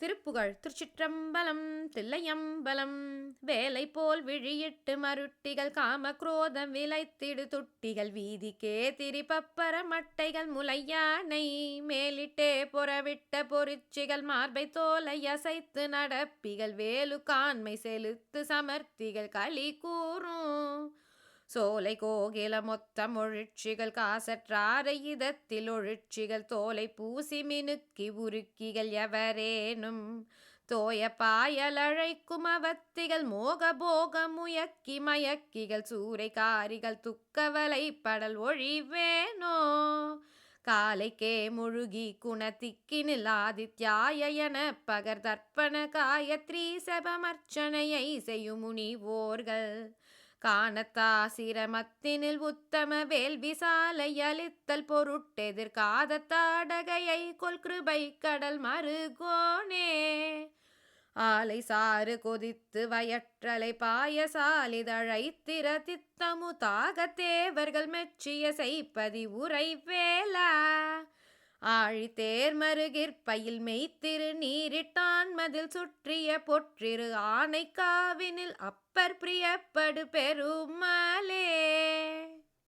திருப்புகழ் திருச்சிற்றம்பலம் தில்லையம்பலம் வேலை போல் விழியிட்டு மருட்டிகள் காம குரோதம் விளைத்திடு துட்டிகள் வீதிக்கே திரிபப்பர மட்டைகள் முலையானை மேலிட்டே புறவிட்ட பொறிச்சிகள் மார்பை தோலை அசைத்து நடப்பிகள் வேலு காண்மை செலுத்து சமர்த்திகள் களி கூறும் சோலை கோகில மொத்தம் ஒழிச்சிகள் காசற்றாரை இதத்தில் ஒழிச்சிகள் தோலை பூசி மினுக்கி உருக்கிகள் எவரேனும். தோய பாயலழைக்கும் அவத்திகள் மோக போக முயக்கி மயக்கிகள் சூறை காரிகள் துக்கவலை படல் ஒழிவேனோ? காலைக்கே முழுகி குணத்திக்கினில் ஆதித்யாயன பகர் தர்ப்பண காயத்ரி செபமர்ச்சனையை செய்யும் முனிவோர்கள் காணத்தாசிரமத்தினில் உத்தம வேள்வி சாலை அளித்தல் பொருட்டெதிர்காத தாடகையை கொல் கிருபை கடல் மறுகோனே ஆலை சாறு கொதித்து வயற்றலை பாயசாலிதழைத்திர தித்தமு தாக தேவர்கள் மெச்சிய செய்ப்பதி உரை வேலா ஆழி தேர்மருகிற்பையில் மெய்த்திரு நீரிட்ட மனதில் சுற்றிய பொற்றிரு ஆனைக்காவினில் அப்பர் பிரியப்படு பெருமாளே.